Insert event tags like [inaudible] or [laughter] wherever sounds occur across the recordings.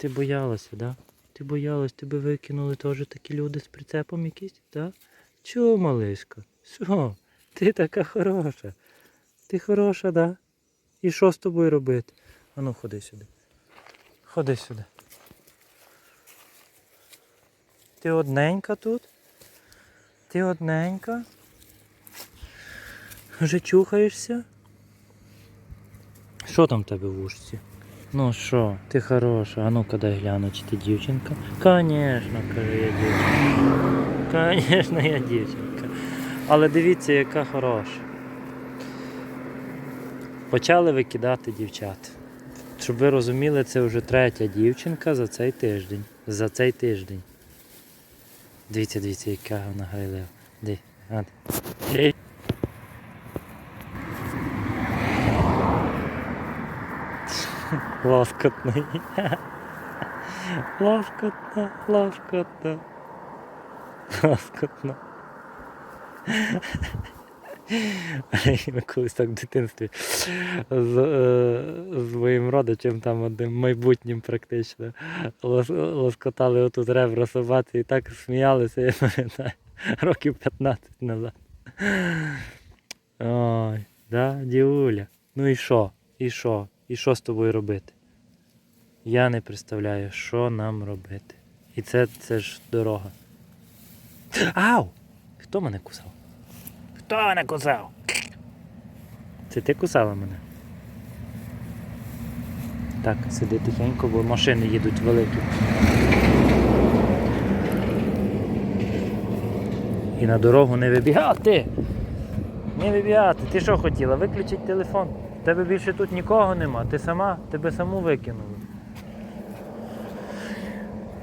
Ти боялася, да? Ти боялась, тебе викинули теж такі люди з прицепом якісь, да? Чого, малишка? Що? Ти така хороша. Ти хороша, да? І що з тобою робити? Ану, ходи сюди. Ходи сюди. Ти одненька тут? Ти одненька? Вже чухаєшся? Що там в тебе в ушці? Ну що, ти хороша, а ну-ка дай гляну, чи ти дівчинка? Конечно, каже, я дівчинка. Конечно, я дівчинка. Але дивіться, яка хороша. Почали викидати дівчат. Щоб ви розуміли, це вже третя дівчинка за цей тиждень. За цей тиждень. Дивіться, дивіться, яка вона гайлева. Ди, а, ди. Лоскотний. Лоскотно, лоскотно. Лоскотно. Ми колись так в дитинстві з, е, з моїм родичем, там одним майбутнім практично, лос, лоскотали отут ребра собаці і так сміялися, я пам'ятаю, років 15 назад. Ой, да, дівуля. Ну і що? І що? І що з тобою робити? Я не представляю, що нам робити. І це, це ж дорога. Ау! Хто мене кусав? Хто мене кусав? Це ти кусала мене? Так, сиди тихенько, бо машини їдуть великі. І на дорогу не вибігати. Не вибігати. Ти що хотіла? Виключити телефон. Тебе більше тут нікого нема. Ти сама, тебе саму викинули.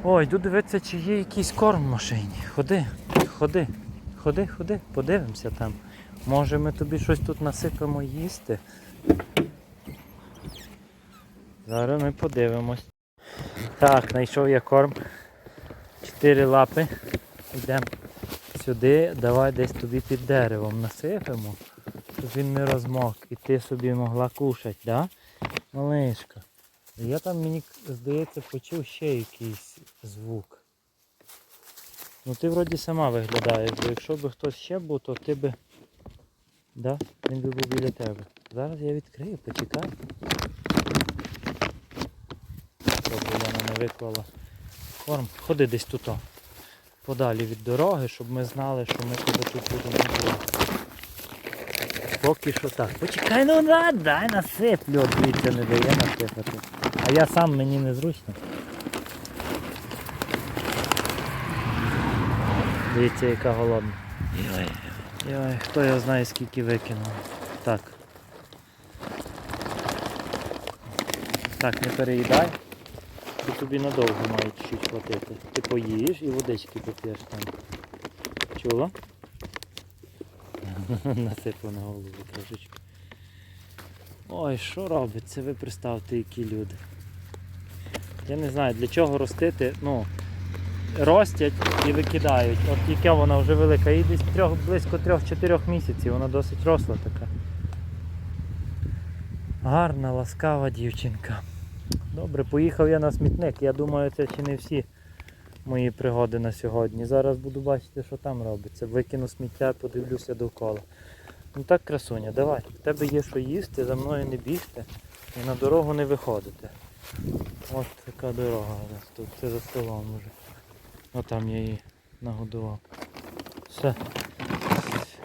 Ой, йду дивитися, чи є якийсь корм в машині. Ходи, ходи, ходи, ходи, подивимося там. Може ми тобі щось тут насипемо їсти. Зараз ми подивимось. Так, знайшов я корм. Чотири лапи. Йдемо сюди, давай десь тобі під деревом насипемо, щоб він не розмок і ти собі могла кушати, да? Малишка. Я там мені здається почув ще якийсь звук. Ну ти вроді сама виглядаєш, бо якщо б хтось ще був, то ти би... Да? Він би був біля тебе. Зараз я відкрию, почекай. Вона не виклала корм. Ходи десь тут. Подалі від дороги, щоб ми знали, що ми тут будемо. Поки що так. Почекай, ну да, дай насиплю, От дивіться, не дає насипати. А я сам мені незручно. Дивіться, яка голодна. Йой, йой, хто його знає скільки викинув. Так. Так, не переїдай. Бо тобі надовго мають чуть хватити. Ти поїш і водички поп'єш там. Чула? [laughs] Насипав на голову трошечки. Ой, що робиться? Ви представте, які люди. Я не знаю, для чого ростити, ну, ростять і викидають. От яка вона вже велика, їй десь трьох, близько 3-4 місяців, вона досить росла така. Гарна, ласкава дівчинка. Добре, поїхав я на смітник. Я думаю, це ще не всі мої пригоди на сьогодні. Зараз буду бачити, що там робиться. Викину сміття, подивлюся довкола. Ну так, красуня, давай. В тебе є що їсти, за мною не бігти і на дорогу не виходити. Ось така дорога у нас тут. Це за селом вже. Отам я її нагодував. Все.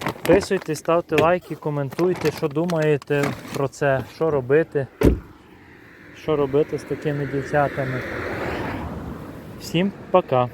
Підписуйтесь, ставте лайки, коментуйте, що думаєте про це, що робити. Що робити з такими дівчатами. Всім пока!